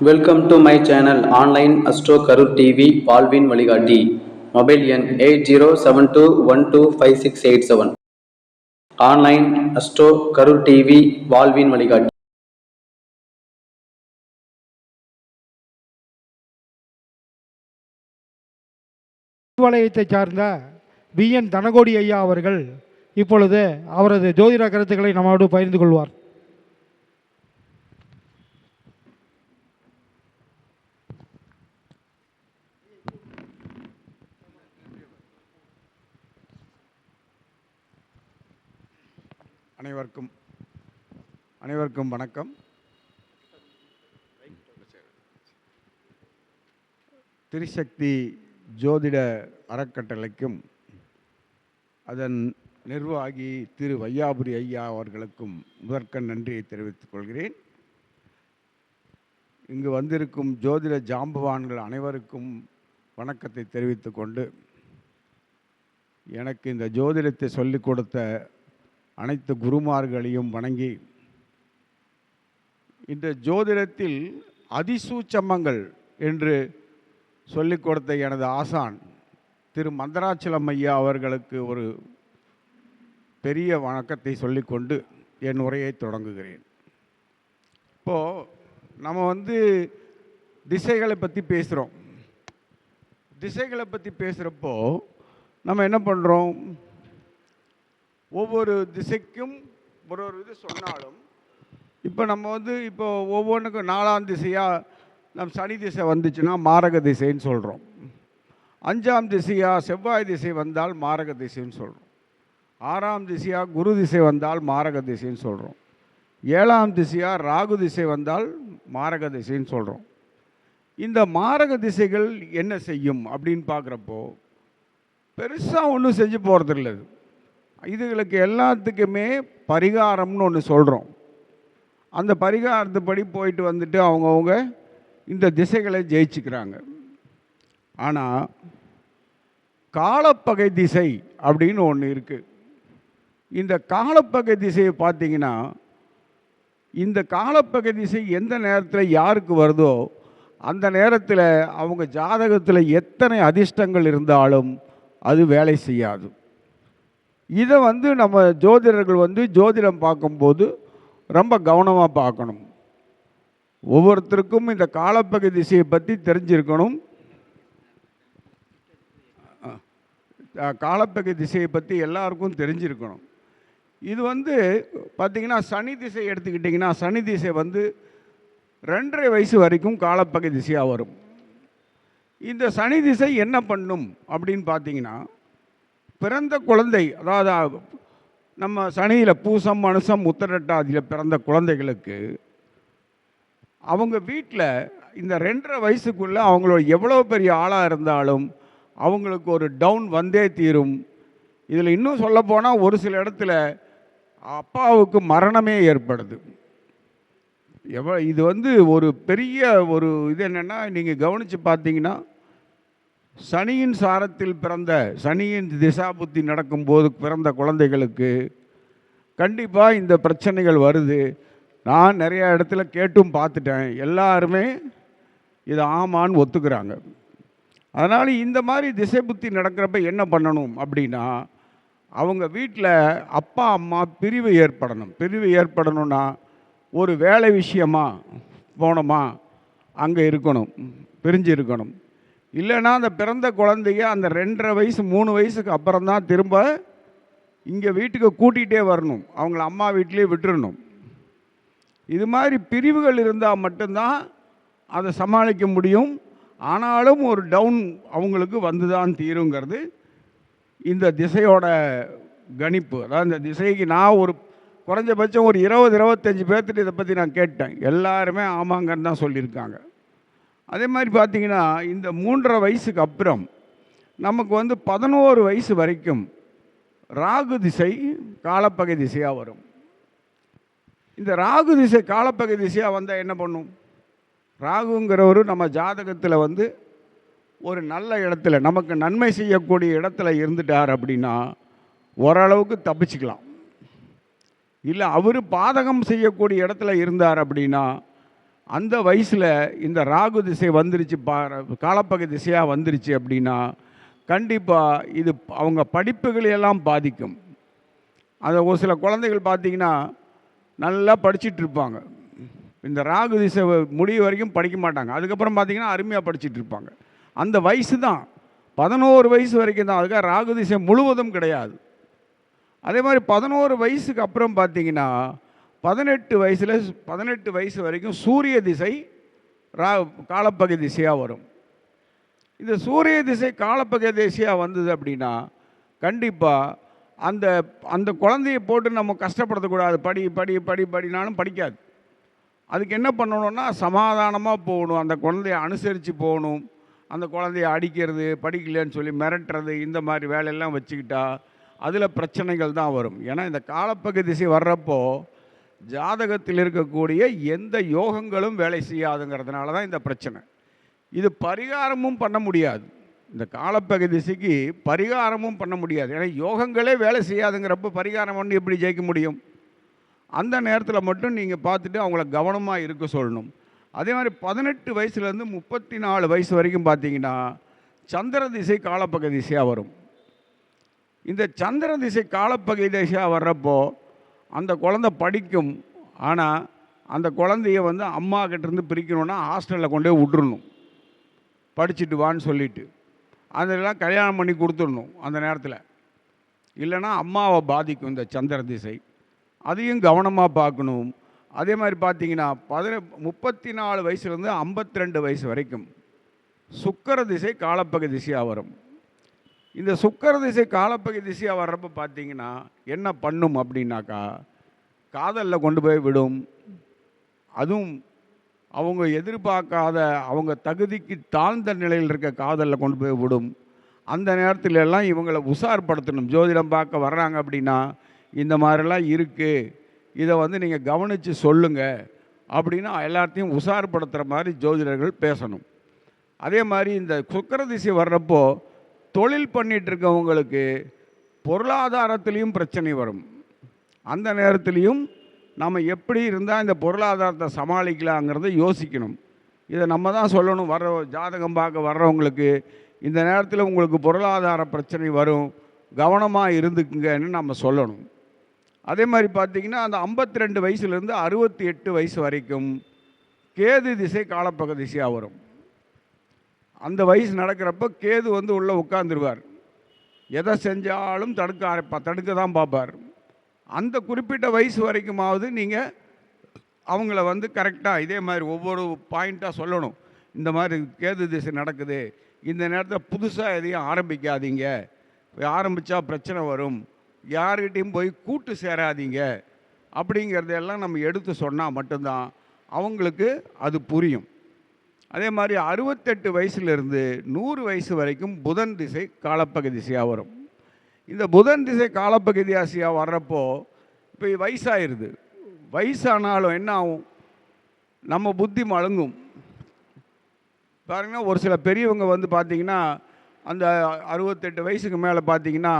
Welcome to my channel online astro Karur TV வாழ்வின் வழிகாட்டி mobile எண் eight zero seven two one two five six eight seven online astro Karur TV வாழ்வின் வழிகாட்டி வலயத்தை சார்ந்த we என் தனகோடி ஐயா அவர்கள் இப்பொழுது அவரது ஜோதிட கருத்துக்களை நம்மோடு பகிர்ந்து கொள்வார். அனைவருக்கும் அனைவருக்கும் வணக்கம். திரிசக்தி ஜோதிட அறக்கட்டளைக்கும் அதன் நிர்வாகி திரு வையாபுரி ஐயா அவர்களுக்கும் முதற்கண் நன்றியை தெரிவித்துக் கொள்கிறேன். இங்கு வந்திருக்கும் ஜோதிட ஜாம்பவான்கள் அனைவருக்கும் வணக்கத்தை தெரிவித்துக்கொண்டு எனக்கு இந்த ஜோதிடத்தை சொல்லிக் கொடுத்த அனைத்து குருமார்களையும் வணங்கி இந்த ஜோதிடத்தில் அதிசூச்சமங்கள் என்று சொல்லிக் கொடுத்த எனது ஆசான் திரு மந்தராச்சலம் ஐயா அவர்களுக்கு ஒரு பெரிய வணக்கத்தை சொல்லிக்கொண்டு என் உரையை தொடங்குகிறேன். இப்போது நம்ம வந்து திசைகளை பற்றி பேசுகிறோம் திசைகளை பற்றி பேசுகிறப்போ நம்ம என்ன பண்ணுறோம் ஒவ்வொரு திசைக்கும் ஒரு ஒரு இது சொன்னாலும் இப்போ நம்ம வந்து இப்போ ஒவ்வொன்றுக்கும் நாலாம் திசையாக நம் சனி திசை வந்துச்சுன்னா மாரக திசைன்னு சொல்கிறோம் அஞ்சாம் திசையாக செவ்வாய் திசை வந்தால் மாரக திசைன்னு சொல்கிறோம் ஆறாம் திசையாக குரு திசை வந்தால் மாரக திசைன்னு சொல்கிறோம் ஏழாம் திசையாக ராகு திசை வந்தால் மாரக திசைன்னு சொல்கிறோம் இந்த மாரக திசைகள் என்ன செய்யும் அப்படின்னு பார்க்குறப்போ பெருசாக ஒன்றும் செஞ்சு போகிறது இல்லை இதுகளுக்கு எல்லாத்துக்குமே பரிகாரம்னு ஒன்று சொல்கிறோம் அந்த பரிகாரத்துப்படி போயிட்டு வந்துட்டு அவங்கவுங்க இந்த திசைகளை ஜெயிச்சுக்கிறாங்க. ஆனால் காலப்பகை திசை அப்படின்னு ஒன்று இருக்குது இந்த காலப்பகை திசையை பார்த்தீங்கன்னா இந்த காலப்பகை திசை எந்த நேரத்தில் யாருக்கு வருதோ அந்த நேரத்தில் அவங்க ஜாதகத்தில் எத்தனை அதிர்ஷ்டங்கள் இருந்தாலும் அது வேலை செய்யாது. இதை வந்து நம்ம ஜோதிடர்கள் வந்து ஜோதிடம் பார்க்கும்போது ரொம்ப கவனமாக பார்க்கணும். ஒவ்வொருத்தருக்கும் இந்த காலப்பகை திசையை பற்றி தெரிஞ்சிருக்கணும். அஹ், காலப்பகை திசையை பற்றி எல்லாருக்கும் தெரிஞ்சிருக்கணும். இது வந்து பார்த்திங்கன்னா சனி திசை எடுத்துக்கிட்டிங்கன்னா சனி திசை வந்து ரெண்டரை வயசு வரைக்கும் காலப்பகை திசையாக வரும். இந்த சனி திசை என்ன பண்ணும் அப்படின்னு பார்த்தீங்கன்னா பிறந்த குழந்தை அதாவது நம்ம சனியில் பூசம் மனுஷம் உத்தரட்டாதியில் பிறந்த குழந்தைகளுக்கு அவங்க வீட்டில் இந்த ரெண்டரை வயசுக்குள்ளே அவங்களோட எவ்வளோ பெரிய ஆளாக இருந்தாலும் அவங்களுக்கு ஒரு டவுன் வந்தே தீரும். இதில் இன்னும் சொல்லப்போனால் ஒரு சில இடத்துல அப்பாவுக்கு மரணமே ஏற்படுது. எவ்வளோ இது வந்து ஒரு பெரிய ஒரு இது என்னென்னா நீங்கள் கவனித்து பார்த்தீங்கன்னா சனியின் சாரத்தில் பிறந்த சனியின் திசா புத்தி நடக்கும்போது பிறந்த குழந்தைகளுக்கு கண்டிப்பாக இந்த பிரச்சனைகள் வருது. நான் நிறைய இடத்துல கேட்டும் பார்த்துட்டேன். எல்லாருமே இது ஆமான்னு ஒத்துக்கிறாங்க. அதனால் இந்த மாதிரி திசை புத்தி நடக்கிறப்ப என்ன பண்ணணும் அப்படின்னா அவங்க வீட்டில் அப்பா அம்மா பிரிவு ஏற்படணும். பிரிவு ஏற்படணும்னா ஒரு வேலை விஷயமா போனோமா அங்கே இருக்கணும். பிரிஞ்சு இருக்கணும். இல்லைன்னா அந்த பிறந்த குழந்தைய அந்த ரெண்டரை வயசு மூணு வயசுக்கு அப்புறம் தான் திரும்ப இங்கே வீட்டுக்கு கூட்டிகிட்டே வரணும். அவங்கள அம்மா வீட்டிலே விட்டுறணும். இது மாதிரி பிரிவுகள் இருந்தால் மட்டும்தான் அதை சமாளிக்க முடியும். ஆனாலும் ஒரு டவுன் அவங்களுக்கு வந்து தான் தீருங்கிறது இந்த திசையோட கணிப்பு. அதாவது இந்த திசைக்கு நான் ஒரு குறைஞ்சபட்சம் ஒரு இருபது இருபத்தஞ்சி பேர்த்துட்டு இதை பற்றி நான் கேட்டேன். எல்லாருமே ஆமாங்கன்னு தான் சொல்லியிருக்காங்க. அதே மாதிரி பார்த்திங்கன்னா இந்த மூன்றரை வயசுக்கு அப்புறம் நமக்கு வந்து பதினோரு வயசு வரைக்கும் ராகு திசை காலப்பகை திசையாக வரும். இந்த ராகு திசை காலப்பகை திசையாக வந்தால் என்ன பண்ணும்? ராகுங்கிறவரும் நம்ம ஜாதகத்தில் வந்து ஒரு நல்ல இடத்துல நமக்கு நன்மை செய்யக்கூடிய இடத்துல இருந்துட்டார் அப்படின்னா ஓரளவுக்கு தப்பிச்சுக்கலாம். இல்லை அவர் பாதகம் செய்யக்கூடிய இடத்துல இருந்தார் அப்படின்னா அந்த வயசில் இந்த ராகு திசை வந்துருச்சு பா காலப்பகை திசையாக வந்துருச்சு அப்படின்னா கண்டிப்பாக இது அவங்க படிப்புகளை எல்லாம் பாதிக்கும். அதை ஒரு சில குழந்தைகள் பார்த்தீங்கன்னா நல்லா படிச்சிட்டு இருப்பாங்க. இந்த ராகு திசை முடிவு வரைக்கும் படிக்க மாட்டாங்க. அதுக்கப்புறம் பார்த்திங்கன்னா அருமையாக படிச்சிட்டு இருப்பாங்க. அந்த வயசு தான். பதினோரு வயசு வரைக்கும் தான். அதுக்காக ராகு திசை முழுவதும் கிடையாது. அதே மாதிரி பதினோரு வயசுக்கு அப்புறம் பார்த்தீங்கன்னா பதினெட்டு வயசில் பதினெட்டு வயசு வரைக்கும் சூரிய திசை ரா காலப்பகை திசையாக வரும். இந்த சூரிய திசை காலப்பகை திசையாக வந்தது அப்படின்னா கண்டிப்பாக அந்த அந்த குழந்தையை போட்டு நம்ம கஷ்டப்படுத்தக்கூடாது படி படி படி படினாலும் படிக்காது. அதுக்கு என்ன பண்ணணும்னா சமாதானமாக போகணும். அந்த குழந்தைய அனுசரித்து போகணும். அந்த குழந்தைய அடிக்கிறது படிக்கலைன்னு சொல்லி மிரட்டுறது இந்த மாதிரி வேலையெல்லாம் வச்சுக்கிட்டா அதில் பிரச்சனைகள் தான் வரும். ஏன்னா இந்த காலப்பகுதி திசை வர்றப்போ ஜாதகத்தில் இருக்கக்கூடிய எந்த யோகங்களும் வேலை செய்யாதுங்கிறதுனால தான் இந்த பிரச்சனை. இது பரிகாரமும் பண்ண முடியாது. இந்த காலப்பகு திசைக்கு பரிகாரமும் பண்ண முடியாது. ஏன்னா யோகங்களே வேலை செய்யாதுங்கிறப்ப பரிகாரம் பண்ணி எப்படி ஜெயிக்க முடியும்? அந்த நேரத்தில் மட்டும் நீங்கள் பார்த்துட்டு அவங்கள கவனமாக இருக்க சொல்லணும். அதே மாதிரி பதினெட்டு வயசுலேருந்து முப்பத்தி நாலு வயசு வரைக்கும் பார்த்தீங்கன்னா சந்திர திசை காலப்பக திசையாக வரும். இந்த சந்திர திசை காலப்பகை திசையாக வர்றப்போ அந்த குழந்தை படிக்கும். ஆனால் அந்த குழந்தைய வந்து அம்மா கிட்டேருந்து பிரிக்கணுன்னா ஹாஸ்டலில் கொண்டு போய் விட்டுறணும். படிச்சுட்டு வான்னு சொல்லிட்டு. அதெல்லாம் கல்யாணம் பண்ணி கொடுத்துடணும் அந்த நேரத்தில். இல்லைன்னா அம்மாவை பாதிக்கும் இந்த சந்திர திசை. அதையும் கவனமாக பார்க்கணும். அதே மாதிரி பார்த்தீங்கன்னா பதின முப்பத்தி நாலு வயசுலேருந்து ஐம்பத்தி ரெண்டு வயசு வரைக்கும் சுக்கர திசை காலப்பகு திசையாக வரும். இந்த சுக்கர திசை காலப்பகை திசையாக வர்றப்ப பார்த்தீங்கன்னா என்ன பண்ணும் அப்படின்னாக்கா காதலில் கொண்டு போய் விடும். அதுவும் அவங்க எதிர்பார்க்காத அவங்க தகுதிக்கு தாழ்ந்த நிலையில் இருக்க காதலில் கொண்டு போய் விடும். அந்த நேரத்துல எல்லாம் இவங்களை உஷார்படுத்தணும். ஜோதிடம் பார்க்க வர்றாங்க அப்படின்னா இந்த மாதிரிலாம் இருக்குது இதை வந்து நீங்கள் கவனித்து சொல்லுங்கள் அப்படின்னு எல்லாத்தையும் உஷார்படுத்துகிற மாதிரி ஜோதிடர்கள் பேசணும். அதே மாதிரி இந்த சுக்கர திசை வர்றப்போ தொழில் பண்ணிட்டு இருக்கவங்களுக்கு பொருளாதாரத்திலையும் பிரச்சனை வரும். அந்த நேரத்துலையும் நம்ம எப்படி இருந்தால் இந்த பொருளாதாரத்தை சமாளிக்கலாங்கிறத யோசிக்கணும். இதை நம்ம தான் சொல்லணும். வர்ற ஜாதகம் பார்க்க வர்றவங்களுக்கு இந்த நேரத்தில் உங்களுக்கு பொருளாதார பிரச்சனை வரும். கவனமாக இருந்துக்குங்கன்னு நம்ம சொல்லணும். அதே மாதிரி பார்த்தீங்கன்னா அந்த 52 ரெண்டு வயசுலேருந்து அறுபத்தி எட்டு வயசு வரைக்கும் கேது திசை காலப்பக திசையாக வரும். அந்த வயசு நடக்கிறப்ப கேது வந்து உள்ளே உட்காந்துருவார் எதை செஞ்சாலும் தடுக்க ஆரப்பா தடுக்க தான் பார்ப்பார். அந்த குறிப்பிட்ட வயசு வரைக்குமாவது நீங்கள் அவங்கள வந்து கரெக்டாக இதே மாதிரி ஒவ்வொரு பாயிண்ட்டாக சொல்லணும். இந்த மாதிரி கேது திசை நடக்குது. இந்த நேரத்தில் புதுசாக எதையும் ஆரம்பிக்காதீங்க. ஆரம்பித்தா பிரச்சனை வரும். யார்கிட்டையும் போய் கூட்டு சேராதீங்க. அப்படிங்கிறதெல்லாம் நம்ம எடுத்து சொன்னால் மட்டும்தான் அவங்களுக்கு அது புரியும். அதே மாதிரி அறுபத்தெட்டு வயசுலேருந்து நூறு வயசு வரைக்கும் புதன் திசை காலப்பக திசையாக வரும். இந்த புதன் திசை காலப்பக திசையாக வர்றப்போ இப்போ வயசாயிருது. வயசானாலும் என்ன ஆகும்? நம்ம புத்தி மழுங்கும். பாருங்கன்னா ஒரு சில பெரியவங்க வந்து பார்த்திங்கன்னா அந்த அறுபத்தெட்டு வயசுக்கு மேலே பார்த்தீங்கன்னா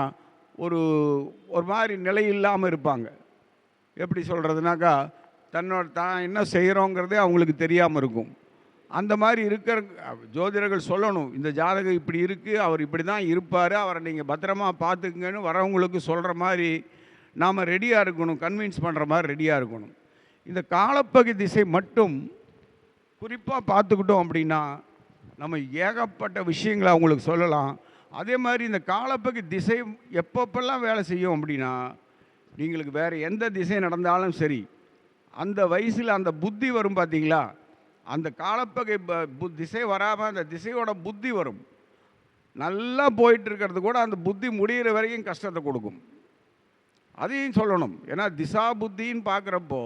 ஒரு ஒரு மாதிரி நிலை இல்லாமல் இருப்பாங்க. எப்படி சொல்கிறதுனாக்கா தன்னோட தான் என்ன செய்கிறோங்கிறதே அவங்களுக்கு தெரியாமல் இருக்கும். அந்த மாதிரி இருக்கிற ஜோதிடர்கள் சொல்லணும் இந்த ஜாதகம் இப்படி இருக்குது அவர் இப்படி தான் இருப்பார் அவரை நீங்கள் பத்திரமா பார்த்துக்குங்கன்னு வரவங்களுக்கு சொல்கிற மாதிரி நாம் ரெடியாக இருக்கணும் கன்வின்ஸ் பண்ணுற மாதிரி ரெடியாக இருக்கணும். இந்த காலப்பகு திசை மட்டும் குறிப்பாக பார்த்துக்கிட்டோம் அப்படின்னா நம்ம ஏகப்பட்ட விஷயங்களை அவங்களுக்கு சொல்லலாம். அதே மாதிரி இந்த காலப்பகு திசை எப்பப்பெல்லாம் வேலை செய்யும் அப்படின்னா நீங்களுக்கு வேறு எந்த திசை நடந்தாலும் சரி அந்த வயசில் அந்த புத்தி வரும் பார்த்தீங்களா அந்த காலப்பகை திசை வராமல் அந்த திசையோட புத்தி வரும். நல்லா போயிட்டு இருக்கிறது கூட அந்த புத்தி முடிகிற வரைக்கும் கஷ்டத்தை கொடுக்கும். அதையும் சொல்லணும். ஏன்னா திசா புத்தின்னு பார்க்குறப்போ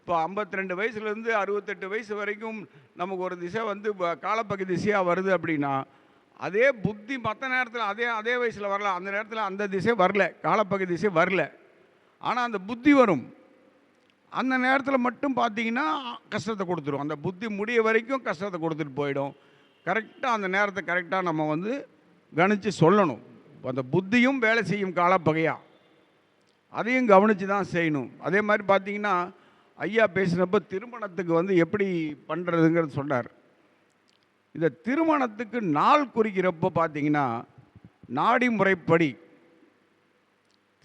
இப்போ 52 ரெண்டு வயசுலேருந்து அறுபத்தெட்டு வயசு வரைக்கும் நமக்கு ஒரு திசை வந்து காலப்பகு திசையாக வருது அப்படின்னா அதே புத்தி மற்ற நேரத்தில் அதே அதே வயசில் வரல. அந்த நேரத்தில் அந்த திசை வரல. காலப்பகு திசை வரல. ஆனால் அந்த புத்தி வரும். அந்த நேரத்தில் மட்டும் பார்த்தீங்கன்னா கஷ்டத்தை கொடுத்துரும். அந்த புத்தி முடிய வரைக்கும் கஷ்டத்தை கொடுத்துட்டு போயிடும். கரெக்டாக அந்த நேரத்தை கரெக்டாக நம்ம வந்து கணித்து சொல்லணும். அந்த புத்தியும் வேலை செய்யும் காலப்பகையாக அதையும் கவனித்து தான் செய்யணும். அதே மாதிரி பார்த்தீங்கன்னா ஐயா பேசினப்போ திருமணத்துக்கு வந்து எப்படி பண்ணுறதுங்கிறது சொன்னார். இந்த திருமணத்துக்கு நாள் குறிக்கிறப்போ பார்த்தீங்கன்னா நாடி முறைப்படி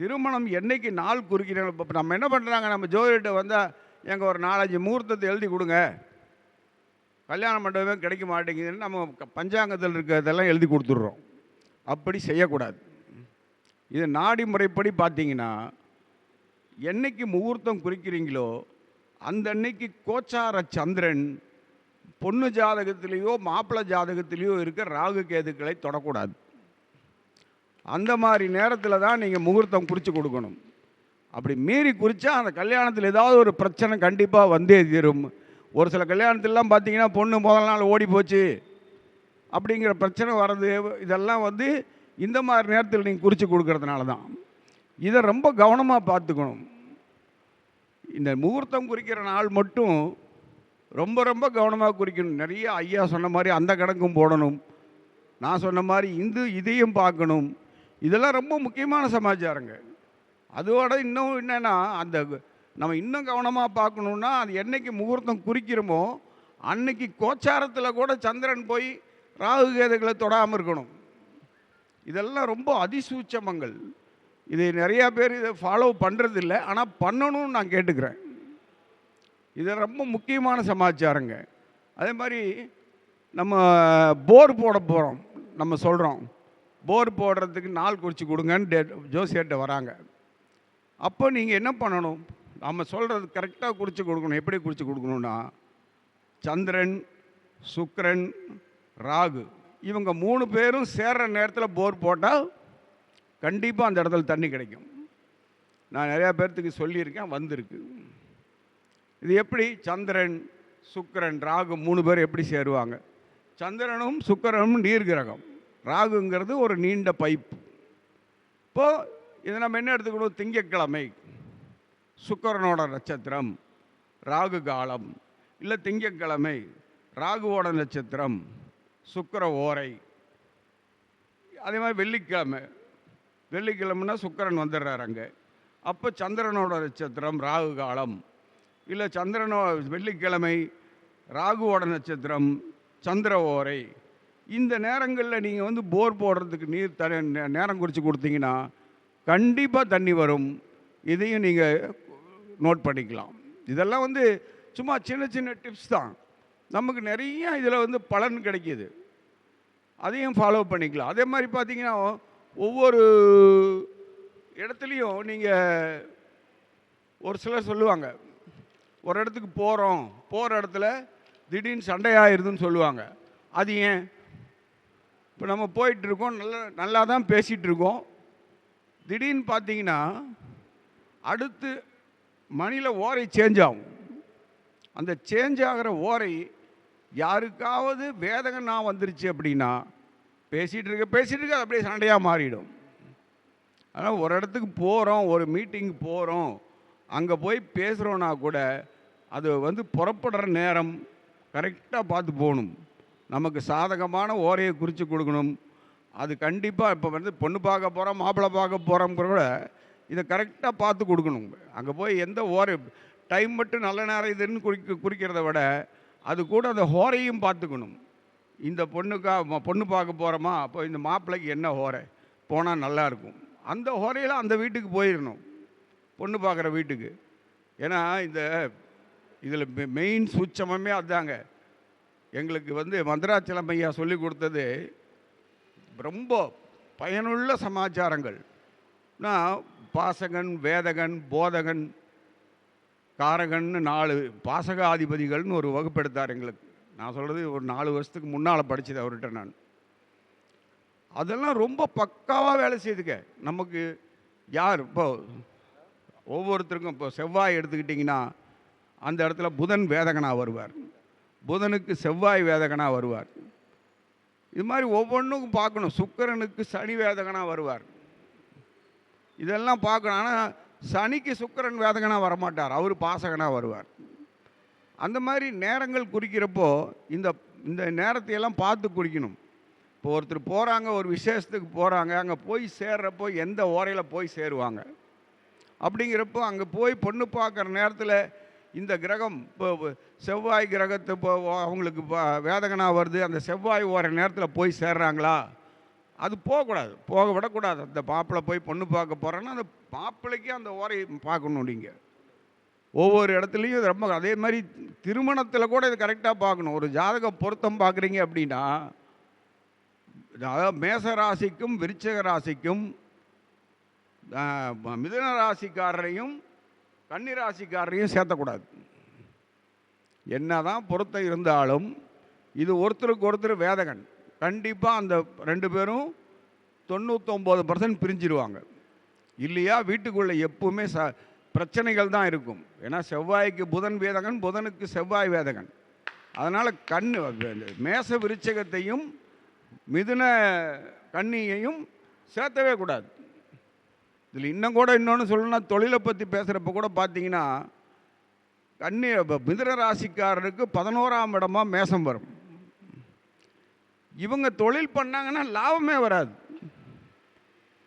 திருமணம் என்னைக்கு நாள் குறிக்கிறாங்க இப்போ நம்ம என்ன பண்ணுறாங்க நம்ம ஜோதிட்ட வந்தால் எங்கள் ஒரு நாலஞ்சு முகூர்த்தத்தை எழுதி கொடுங்க. கல்யாண மண்டபமே கிடைக்க மாட்டேங்குதுன்னு நம்ம பஞ்சாங்கத்தில் இருக்கிறதெல்லாம் எழுதி கொடுத்துட்றோம். அப்படி செய்யக்கூடாது. இது நாடி முறைப்படி பார்த்தீங்கன்னா என்னைக்கு முகூர்த்தம் குறிக்கிறீங்களோ அந்த அன்னைக்கு கோச்சார சந்திரன் பொண்ணு ஜாதகத்திலேயோ மாப்பிள்ளை ஜாதகத்திலேயோ இருக்க ராகு கேதுக்களை தொடக்கூடாது. அந்த மாதிரி நேரத்தில் தான் நீங்கள் முகூர்த்தம் குறித்து கொடுக்கணும். அப்படி மீறி குறித்தா அந்த கல்யாணத்தில் ஏதாவது ஒரு பிரச்சனை கண்டிப்பாக வந்தே தீரும். ஒரு சில கல்யாணத்திலலாம் பார்த்தீங்கன்னா பொண்ணு முதல் நாள் ஓடி போச்சு அப்படிங்கிற பிரச்சனை வர்றது இதெல்லாம் வந்து இந்த மாதிரி நேரத்தில் நீங்கள் குறித்து கொடுக்கறதுனால தான். இதை ரொம்ப கவனமாக பார்த்துக்கணும். இந்த முகூர்த்தம் குறிக்கிற நாள் மட்டும் ரொம்ப ரொம்ப கவனமாக குறிக்கணும். நிறைய ஐயா சொன்ன மாதிரி அந்த கணக்கும் போடணும். நான் சொன்ன மாதிரி இந்து இதையும் பார்க்கணும். இதெல்லாம் ரொம்ப முக்கியமான சமாச்சாரங்க. அதோட இன்னும் என்னென்னா அந்த நம்ம இன்னும் கவனமாக பார்க்கணுன்னா அது என்றைக்கு முகூர்த்தம் குறிக்கிறோமோ அன்னைக்கு கோச்சாரத்தில் கூட சந்திரன் போய் ராகு கேதுகளை தொடாமல் இருக்கணும். இதெல்லாம் ரொம்ப அதிசூட்சமங்கள் இது நிறையா பேர் இதை ஃபாலோ பண்ணுறதில்ல ஆனால் பண்ணணும்னு நான் கேட்டுக்கிறேன். இது ரொம்ப முக்கியமான சமாச்சாரங்க. அதே மாதிரி நம்ம போர் போட போகிறோம் நம்ம சொல்கிறோம் போர் போடுறதுக்கு நாள் குறித்து கொடுங்கன்னு டே ஜோசியர்கிட்ட வராங்க. அப்போ நீங்கள் என்ன பண்ணணும்? நம்ம சொல்கிறது கரெக்டாக குறித்து கொடுக்கணும். எப்படி குறித்து கொடுக்கணுன்னா சந்திரன் சுக்ரன் ராகு இவங்க மூணு பேரும் சேர்கிற நேரத்தில் போர் போட்டால் கண்டிப்பாக அந்த இடத்துல தண்ணி கிடைக்கும். நான் நிறையா பேர்த்துக்கு சொல்லியிருக்கேன் வந்திருக்கு. இது எப்படி? சந்திரன் சுக்கரன் ராகு மூணு பேர் எப்படி சேருவாங்க? சந்திரனும் சுக்கரனும் நீர் கிரகம் ராகுங்கிறது ஒரு நீண்ட பைப் இப்போது இதை நம்ம என்ன எடுத்துக்கணும்? திங்கக்கிழமை சுக்கரனோட நட்சத்திரம் ராகு காலம். இல்லை திங்கக்கிழமை ராகுவோட நட்சத்திரம் சுக்கிர ஓரை. அதே மாதிரி வெள்ளிக்கிழமை. வெள்ளிக்கிழமைனா சுக்கரன் வந்துடுறாரு அங்கே. அப்போ சந்திரனோட நட்சத்திரம் ராகு காலம். இல்லை சந்திரனோ வெள்ளிக்கிழமை ராகுவோட நட்சத்திரம் சந்திர ஓரை. இந்த நேரங்களில் நீங்கள் வந்து போர் போடுறதுக்கு நீர் த நே- நேரம் குறித்து கொடுத்தீங்கன்னா கண்டிப்பாக தண்ணி வரும். இதையும் நீங்கள் நோட் பண்ணிக்கலாம். இதெல்லாம் வந்து சும்மா சின்ன சின்ன டிப்ஸ் தான். நமக்கு நிறைய இதில் வந்து பலன் கிடைக்கிது. அதையும் ஃபாலோ பண்ணிக்கலாம். அதே மாதிரி பார்த்தீங்கன்னா ஒவ்வொரு இடத்துலையும் நீங்கள் ஒரு சிலர் சொல்லுவாங்க ஒரு இடத்துக்கு போகிறோம் போகிற இடத்துல திடீர்னு சண்டையாயிருதுன்னு சொல்லுவாங்க. அது ஏன்? இப்போ நம்ம போயிட்டுருக்கோம் நல்லா நல்லா தான் பேசிகிட்டு இருக்கோம் திடீர்னு பார்த்தீங்கன்னா அடுத்து மணியில் ஓரை சேஞ்ச் ஆகும். அந்த சேஞ்ச் ஆகிற ஓரை யாருக்காவது வேதகனா வந்துருச்சு அப்படின்னா பேசிகிட்டு இருக்க பேசிகிட்டு இருக்க அப்படியே சண்டையாக மாறிடும். ஆனால் ஒரு இடத்துக்கு போகிறோம் ஒரு மீட்டிங் போகிறோம் அங்கே போய் பேசுகிறோன்னா கூட அது வந்து புறப்படுற நேரம் கரெக்டாக பார்த்து போகணும். நமக்கு சாதகமான ஓரையை குறித்து கொடுக்கணும். அது கண்டிப்பாக இப்போ வந்து பொண்ணு பார்க்க போகிறோம் மாப்பிள்ளை பார்க்க போகிறோம்ங்கிற கூட இதை கரெக்டாக பார்த்து கொடுக்கணும். அங்கே போய் எந்த ஓரை டைம் மட்டும் நல்ல நேரம் இதுன்னு குறிக்க குறிக்கிறத விட அது கூட அந்த ஹோரையும் பார்த்துக்கணும். இந்த பொண்ணுக்கா ம- பொண்ணு பார்க்க போகிறோமா அப்போ இந்த மாப்பிள்ளைக்கு என்ன ஹோரை போனால் நல்லா இருக்கும். அந்த ஹோரையில் அந்த வீட்டுக்கு போயிடணும். பொண்ணு பார்க்குற வீட்டுக்கு. ஏன்னா இந்த இதில் மெயின் சூட்சமமே அதாங்க. எங்களுக்கு வந்து மந்திராச்சலம் ஐயா சொல்லி கொடுத்தது ரொம்ப பயனுள்ள சமாச்சாரங்கள். நான் பாசகன் வேதகன் போதகன் காரகன்னு நாலு பாசகாதிபதிகள்னு ஒரு வகுப்பெடுத்தார் எங்களுக்கு. நான் சொல்கிறது ஒரு நாலு வருஷத்துக்கு முன்னால் படித்தது அவர்கிட்ட நான். அதெல்லாம் ரொம்ப பக்காவாக வேலை செய்துக்க. நமக்கு யார் இப்போ ஒவ்வொருத்தருக்கும் இப்போ செவ்வாய் எடுத்துக்கிட்டிங்கன்னா அந்த இடத்துல புதன் வேதகனாக வருவார். புதனுக்கு செவ்வாய் வேதகனாக வருவார். இது மாதிரி ஒவ்வொன்றுக்கும் பார்க்கணும். சுக்கிரனுக்கு சனி வேதகனாக வருவார். இதெல்லாம் பார்க்கணும். ஆனால் சனிக்கு சுக்கிரன் வேதகனாக வரமாட்டார். அவர் பாசகனாக வருவார். அந்த மாதிரி நேரங்கள் குறிக்கிறப்போ இந்த இந்த நேரத்தையெல்லாம் பார்த்து குறிக்கணும். இப்போ ஒருத்தர் போகிறாங்க ஒரு விசேஷத்துக்கு போகிறாங்க அங்கே போய் சேர்றப்போ எந்த ஓரையில் போய் சேருவாங்க? அப்படிங்கிறப்போ அங்கே போய் பொண்ணு பார்க்குற நேரத்தில் இந்த கிரகம் இப்போ செவ்வாய் கிரகத்தை இப்போ அவங்களுக்கு வேதகனாக வேதகனா வருது அந்த செவ்வாய் ஓர நேரத்தில் போய் சேர்றாங்களா? அது போகக்கூடாது போக விடக்கூடாது. அந்த மாப்பிள்ளை போய் பொண்ணு பார்க்க போகிறேன்னா அந்த மாப்பிள்ளைக்கு அந்த ஓரை பார்க்கணும் நீங்கள் ஒவ்வொரு இடத்துலையும் இது ரொம்ப அதே மாதிரி திருமணத்தில் கூட இது கரெக்டாக பார்க்கணும். ஒரு ஜாதக பொருத்தம் பார்க்குறீங்க அப்படின்னா அதாவது மேச ராசிக்கும் விருச்சக ராசிக்கும் மிதுன ராசிக்காரரையும் கன்னிராசிக்காரரையும் சேர்த்தக்கூடாது. சேர்த்தக்கூடாது என்னதான் பொருத்தம் இருந்தாலும் இது ஒருத்தருக்கு ஒருத்தர் வேதகன். கண்டிப்பாக அந்த ரெண்டு பேரும் தொண்ணூத்தொம்பது பர்சன்ட் பிரிஞ்சிருவாங்க. இல்லையா? வீட்டுக்குள்ளே எப்பவுமே ச பிரச்சனைகள் தான் இருக்கும். ஏன்னா செவ்வாய்க்கு புதன் வேதகன் புதனுக்கு செவ்வாய் வேதகன். அதனால் கண் மேச விருச்சகத்தையும் மிதுன கன்னியையும் சேர்த்தவே கூடாது. இதில் இன்னும் கூட இன்னொன்று சொல்லணும்னா தொழிலை பற்றி பேசுகிறப்ப கூட பார்த்தீங்கன்னா கன்னி ப- ராசிக்காரருக்கு பதினோராம் இடமா மேசம் வரும். இவங்க தொழில் பண்ணாங்கன்னா லாபமே வராது.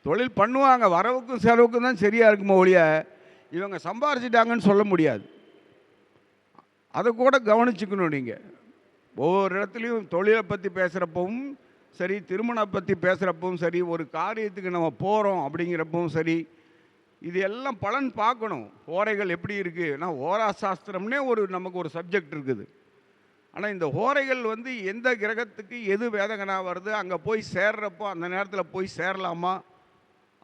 தொழில் பண்ணுவாங்க வரவுக்கும் செலவுக்கும் தான் சரியாக இருக்குமோ ஒழிய இவங்க சம்பாரிச்சிட்டாங்கன்னு சொல்ல முடியாது. அதை கூட கவனிச்சுக்கணும் நீங்கள் ஒவ்வொரு இடத்துலையும் தொழிலை பற்றி பேசுகிறப்பவும் சரி திருமணம் பற்றி பேசுகிறப்பவும் சரி ஒரு காரியத்துக்கு நம்ம போகிறோம் அப்படிங்கிறப்பவும் சரி இது எல்லாம் பலன் பார்க்கணும். ஓரைகள் எப்படி இருக்குது ஏன்னா ஓரா சாஸ்திரம்னே ஒரு நமக்கு ஒரு சப்ஜெக்ட் இருக்குது. ஆனால் இந்த ஓரைகள் வந்து எந்த கிரகத்துக்கு எது வேதகனா வருது அங்கே போய் சேர்றப்போ அந்த நேரத்தில் போய் சேரலாமா?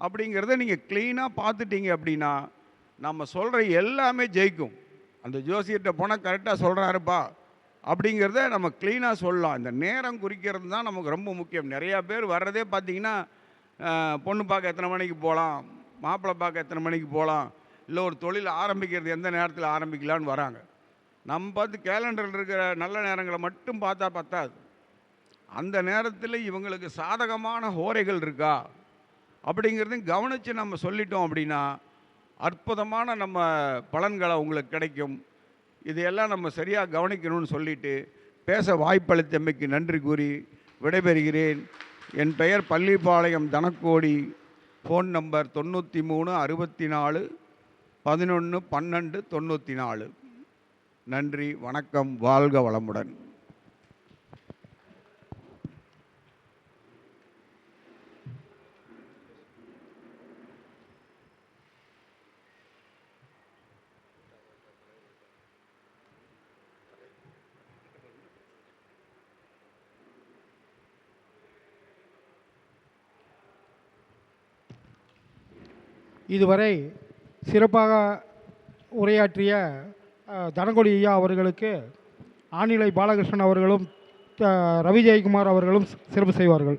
அப்படிங்கிறத நீங்கள் க்ளீனாக பார்த்துட்டீங்க அப்படின்னா நம்ம சொல்கிற எல்லாமே ஜெயிக்கும். அந்த ஜோசியர்கிட்ட போனால் கரெக்டாக சொல்கிறாருப்பா அப்படிங்கிறத நம்ம க்ளீனாக சொல்லலாம். இந்த நேரம் குறிக்கிறது தான் நமக்கு ரொம்ப முக்கியம். நிறையா பேர் வர்றதே பார்த்தீங்கன்னா பொண்ணு பார்க்க எத்தனை மணிக்கு போகலாம்? மாப்பிள்ளை பார்க்க எத்தனை மணிக்கு போகலாம்? இல்லை ஒரு தொழில் ஆரம்பிக்கிறது எந்த நேரத்தில் ஆரம்பிக்கலான்னு வராங்க. நம்ம பார்த்து கேலண்டரில் இருக்கிற நல்ல நேரங்களை மட்டும் பார்த்தா பத்தாது. அந்த நேரத்தில் இவங்களுக்கு சாதகமான ஹோரைகள் இருக்கா? அப்படிங்கிறதையும் கவனித்து நம்ம சொல்லிட்டோம் அப்படின்னா அற்புதமான நம்ம பலன்களை உங்களுக்கு கிடைக்கும். இதையெல்லாம் நம்ம சரியாக கவனிக்கணும்னு சொல்லிட்டு பேச வாய்ப்பளித்தமைக்கு நன்றி கூறி விடைபெறுகிறேன். என் பெயர் பள்ளிப்பாளையம் தனக்கோடி. ஃபோன் நம்பர் தொண்ணூற்றி மூணு அறுபத்தி நாலு பதினொன்று பன்னெண்டு தொண்ணூற்றி நாலு நன்றி வணக்கம் வாழ்க வளமுடன். இதுவரை சிறப்பாக உரையாற்றிய அஹ், தனகொடி ஐயா அவர்களுக்கு ஆனிலை பாலகிருஷ்ணன் அவர்களும் ரவி ஜெயக்குமார் அவர்களும் சிறப்பு செய்வார்கள்.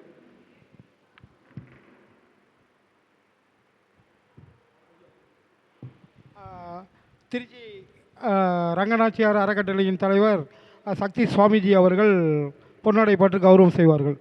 திருச்சி ரங்கநாச்சியார் அறக்கட்டளையின் தலைவர் சக்தி சுவாமிஜி அவர்கள் பொன்னாடை பற்றி கௌரவம் செய்வார்கள்.